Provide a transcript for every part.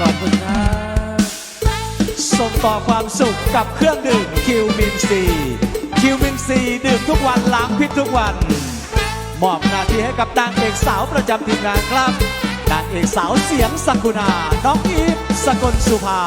ขอบคุณครับส่งต่อความสุขกับเครื่องดื่มคิวมินซีคิวมินซีดื่มทุกวันล้างพิษทุกวัน มอบหน้าที่ให้กับนางเอกสาวประจำทีมงานครับนางเอกสาวเสียงสักุณาน้องอีฟสกลสุภา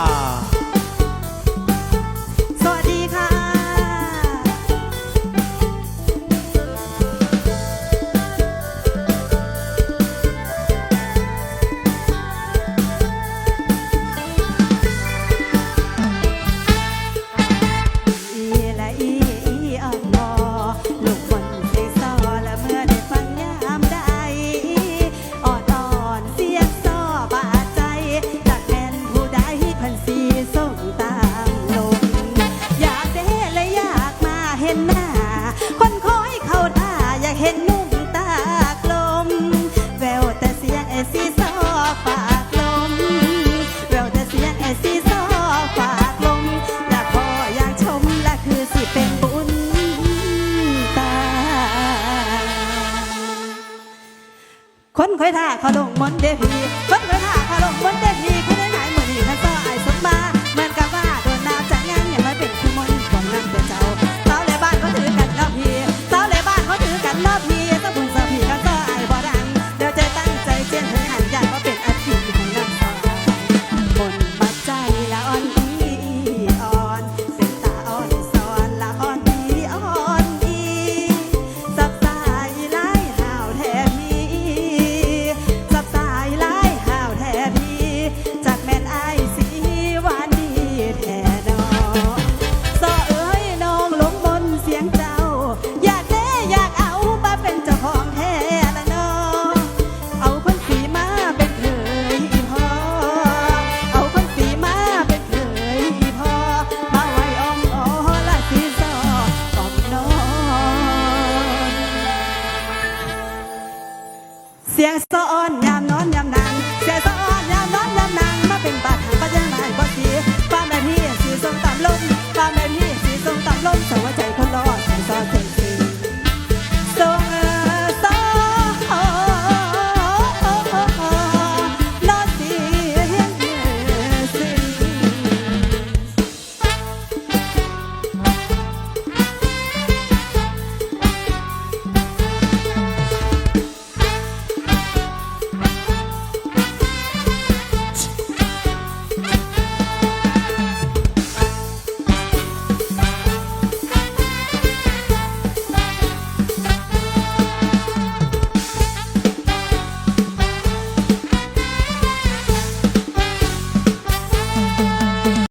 นหน้า คนคอยเข้าท่าอยากเห็นนุ่มตากลม แววแต่เสียงไอซีซอฝากลม แววแต่เสียงไอซีซอฝากลมและพออยากชมและคือสิเป็นบุญตา คนคอยท่าเขาลงมนเดพีคนคอยท่าเขาลงมนเทพี เสียงสะอ้อนยามนอนยามนางเสียงสะอ้อนยามนอนยามนางมาเป็นปัด